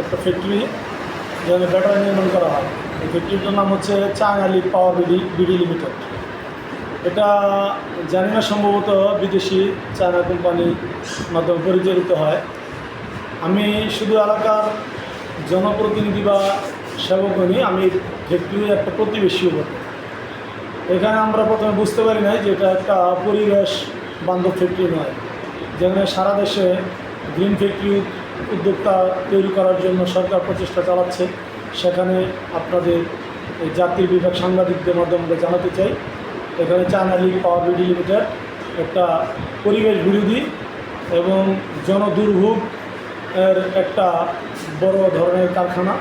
একটা ফ্যাক্টরি যেখানে ব্যাটারি নির্মাণ করা হয়। এই ফ্যাক্টরিটার নাম হচ্ছে League power BD BD limited এটা জানি না, সম্ভবত বিদেশি চায়না কোম্পানির মাধ্যমে পরিচালিত হয়। আমি শুধু এলাকার জনপ্রতিনিধি বা সেবক নই, আমি ফ্যাক্টরির একটা প্রতিবেশীও বটে। এখানে আমরা প্রথমে বুঝতে পারি নাই যে এটা একটা পরিবেশ বান্ধব ফ্যাক্টরি নয়, যেখানে সারা দেশে গ্রিন ফ্যাক্টরি উদ্যোক্তা তৈরি করার জন্য সরকার প্রচেষ্টা চালাচ্ছে। সেখানে আপনাদের জাতির বিভাগ সাংবাদিকদের মাধ্যমে জানাতে চাই। এখানে China League power BD limited একটা পরিবেশ বিরোধী এবং জনদুর্ভোগ এর একটা বড় ধরনের কারখানা।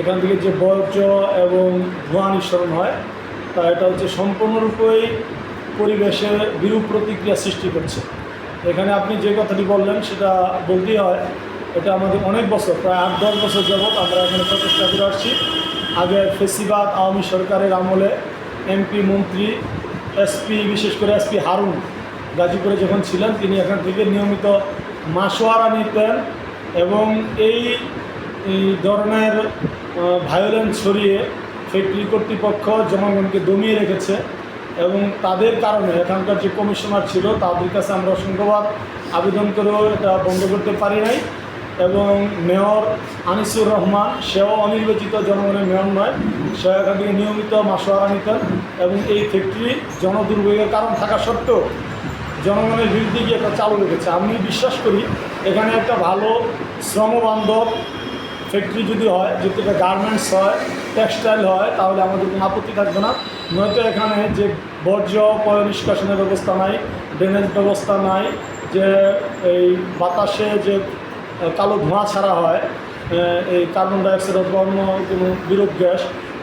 এখান থেকে যে বর্জ্য এবং ধোঁয়া নিঃসরণ হয়, তা এটা হচ্ছে সম্পূর্ণরূপেই পরিবেশে বিরূপ প্রতিক্রিয়া সৃষ্টি করছে। এখানে আপনি যে কথাটি বললেন, সেটা বলতেই হয় এটা আমাদের অনেক বছর, প্রায় আট, দশ বছর যাবৎ আমরা এখানে প্রচেষ্টা করে আসছি। আগে ফেসিবাদ, আওয়ামী সরকারের আমলে এমপি, মন্ত্রী, এসপি, বিশেষ করে এসপি হারুন গাজীপুরে যখন ছিলেন, তিনি এখান থেকে নিয়মিত মাসোয়ারা নিতেন এবং এই ধরনের ভায়োলেন্স ছড়িয়ে ফ্যাক্টরি কর্তৃপক্ষ জনগণকে দমিয়ে রেখেছে এবং তাদের কারণে এখানকার যে কমিশনার ছিল, তাদের কাছে আমরা অসংখ্যবার আবেদন করেও এটা বন্ধ করতে পারি নাই। এবং মেয়র আনিসুর রহমান, সেও অনির্বাচিত জনগণের মেয়র নয় সে এখান থেকে নিয়মিত মাসোয়ারা নিতেন এবং এই ফ্যাক্টরি জনদুর্ভোগের কারণ থাকা সত্ত্বেও জনগণের বিরুদ্ধে গিয়ে একটা চালু রেখেছে। আমি বিশ্বাস করি এখানে একটা ভালো শ্রমবান্ধব ফ্যাক্টরি যদি হয়, যদি এটা গার্মেন্টস হয়, টেক্সটাইল হয়, তাহলে আমাদের কোনো আপত্তি থাকবে না। নয়তো এখানে যে বর্জ্য পয় নিষ্কাশনের ব্যবস্থা নাই, ড্রেনেজ ব্যবস্থা নাই, যে এই বাতাসে যে কালো ধোঁয়া ছাড়া হয় এই কার্বন ডাইঅক্সাইড অথবা কোনো বিরূপ গ্যাস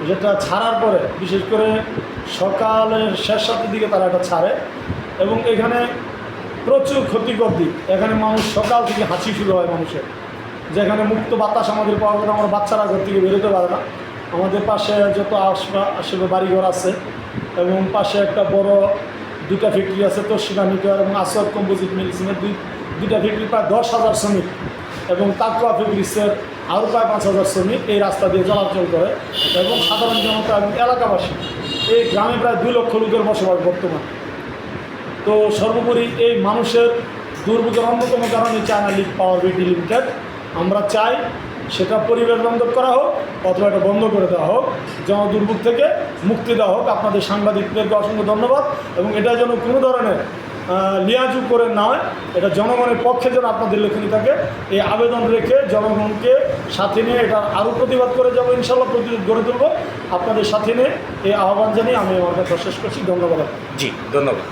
যেটা ছাড়ার পরে, বিশেষ করে সকালের শেষ সাতের দিকে তারা এটা ছাড়ে এবং এখানে প্রচুর ক্ষতিকর দিক। এখানে মানুষ সকাল থেকে হাসি শুরু হয় মানুষের। যেখানে মুক্ত বাতাস আমাদের পাওয়ার কথা আমার বাচ্চারা ঘর থেকে বেরোতে পারে না। আমাদের পাশে যত আশপা, আশেপাশে বাড়িঘর আছে এবং পাশে একটা বড় দুটা ফ্যাক্টরি আছে তোশিকা মিটার এবং আসর কম্পোজিট মেডিসিনের দুই, দুইটা ফ্যাক্টরি প্রায় দশ হাজার শ্রমিক এবং তাকুয়া ফেব্রিক্সের আরও প্রায় পাঁচ হাজার শ্রমিক এই রাস্তা দিয়ে চলাচল করে এবং সাধারণ জনতা এবং এলাকাবাসী এই গ্রামে প্রায় দুই লক্ষ লোকের বসবাস বর্তমান। তো সর্বোপরি এই মানুষের দুর্ভোগের অন্যতম কারণে China League power BD limited আমরা চাই সেটা পরিবেশ বান্ধব করা হোক অথবা এটা বন্ধ করে দেওয়া হোক জন দুর্ভোগ থেকে মুক্তি দেওয়া হোক। আপনাদের সাংবাদিকদেরকে অসংখ্য ধন্যবাদ এবং এটা যেন কোনো ধরনের লিয়াজু করে নয় এটা জনগণের পক্ষে যেন আপনাদের লেখনী থাকে। এই আবেদন রেখে জনগণকে সাথে নিয়ে এটা আরও প্রতিবাদ করে যাব, ইনশাল্লাহ প্রতিরোধ গড়ে তুলব। আপনাদের সাথে নিয়ে এই আহ্বান জানিয়ে আমি আমার কথা শেষ করছি। ধন্যবাদ। জি, ধন্যবাদ।